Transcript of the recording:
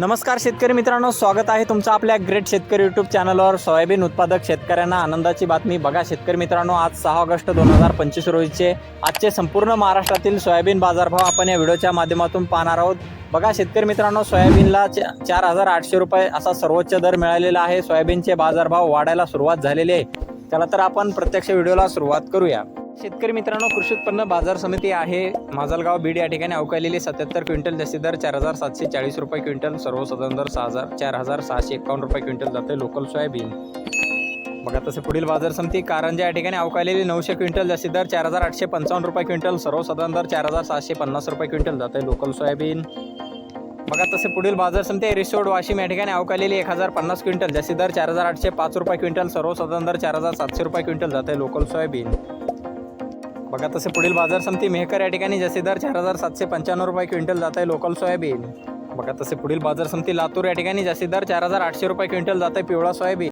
नमस्कार शेतकरी मित्रांनो स्वागत आहे तुमचं आपल्या ग्रेट शेतकरी यूट्यूब चॅनलवर. सोयाबीन उत्पादक शेतकऱ्यांना आनंदाची बातमी. बघा शेतकरी मित्रांनो आज सहा ऑगस्ट दोन हजार पंचवीस रोजीचे आजचे संपूर्ण महाराष्ट्रातील सोयाबीन बाजारभाव आपण या व्हिडिओच्या माध्यमातून पाहणार आहोत. बघा शेतकरी मित्रांनो सोयाबीनला चार हजार आठशे रुपये असा सर्वोच्च दर मिळालेला आहे. सोयाबीनचे बाजारभाव वाढायला सुरुवात झालेली आहे. त्याला तर आपण प्रत्यक्ष व्हिडिओला सुरुवात करूया. शेतकरी मित्रांनो कृषी उत्पन्न बाजार समिती आहे. माजलगाव बीड या ठिकाणी अवकालेली सत्याहत्तर क्विंटल जास्ती दर चार हजार सातशे चाळीस रुपये क्विंटल सर्वसाधारण दर सहा हजार चार हजार सहाशे एकावन्न रुपये क्विंटल जाते लोकल सोयाबीन. बघा तसे पुढील बाजार समिती कारंजा या ठिकाणी अवकालेली नऊशे क्विंटल जास्ती दर चार हजार आठशे पंचावन्न रुपये क्विंटल सर्वसाधारण दर चार हजार सहाशे पन्नास रुपये क्विंटल जाते लोकल सोयाबीन. बघा तसे पुढील बाजार समिती रिसोड वाशिम या ठिकाणी अवकालेली एक हजार पन्नास क्विंटल जास्ती दर चार हजार आठशे पाच रुपये क्विंटल सर्वसाधारण दर चार हजार सातशे रुपये क्विंटल जाते लोकल सोयाबीन. बघा तसे पुढील बाजार समिती मेहकर या ठिकाणी जसे दर चार हजार सातशे पंच्याण्णव रुपये क्विंटल जात आहे लोकल सोयाबीन. बघा तसे पुढील बाजार समिती लातूर या ठिकाणी जास्ती दर चार हजार आठशे रुपये क्विंटल जात आहे पिवळा सोयाबीन.